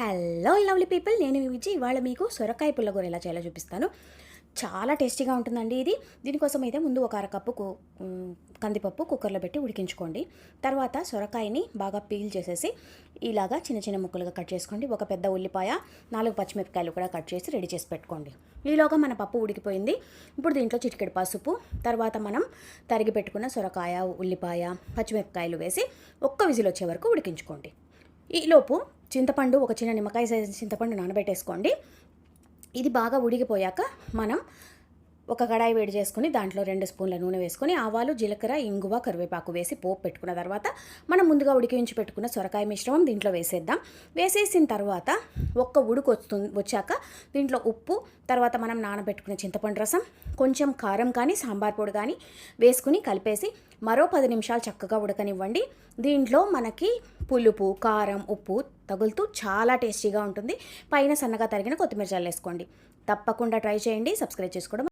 Hello lovely people నేను విజయ్. ఇవాళ మీకు సొరకాయ పుల్లగూర ఎలా చేయాలో చూపిస్తాను. చాలా టేస్టీగా ఉంటుందండి ఇది. దీనికోసం అయితే ముందు ఒక అరకప్పు కు- కందిపప్పు కుక్కర్లో పెట్టి ఉడికించుకోండి. తర్వాత సొరకాయని బాగా పీల్ చేసేసి ఇలాగా చిన్న చిన్న ముక్కలుగా కట్ చేసుకోండి. ఒక పెద్ద ఉల్లిపాయ నాలుగు పచ్చిమిరపకాయలు కూడా కట్ చేసి రెడీ చేసి పెట్టుకోండి. ఈలోగా మన పప్పు ఉడికిపోయింది. ఇప్పుడు దీంట్లో చిటికెడు పసుపు తర్వాత మనం తరిగి పెట్టుకున్న సొరకాయ ఉల్లిపాయ పచ్చిమిరపకాయలు వేసి ఒక్క విజిల్ వచ్చే వరకు ఉడికించుకోండి. ఈలోపు చింతపండు ఒక చిన్న నిమ్మకాయ సైజు చింతపండు నానబెట్టేసుకోండి. ఇది బాగా ఉడికిపోయాక మనం ఒక కడాయి వేడి చేసుకుని దాంట్లో రెండు స్పూన్ల నూనె వేసుకొని ఆవాలు జీలకర్ర ఇంగువ కరివేపాకు వేసి పోపు పెట్టుకున్న తర్వాత మనం ముందుగా ఉడికించి పెట్టుకున్న సొరకాయ మిశ్రమం దీంట్లో వేసేద్దాం. వేసేసిన తర్వాత ఒక్క ఉడుకు వస్తుంది వచ్చాక దీంట్లో ఉప్పు తర్వాత మనం నానబెట్టుకున్న చింతపండు రసం కొంచెం కారం కానీ సాంబార్ పొడి కానీ వేసుకుని కలిపేసి మరో పది నిమిషాలు చక్కగా ఉడకనివ్వండి. దీంట్లో మనకి పులుపు కారం ఉప్పు తగులుతూ చాలా టేస్టీగా ఉంటుంది. పైన సన్నగా తరిగిన కొత్తిమీర చల్లేసుకోండి తప్పకుండా ట్రై చేయండి. సబ్స్క్రైబ్ చేసుకోవడం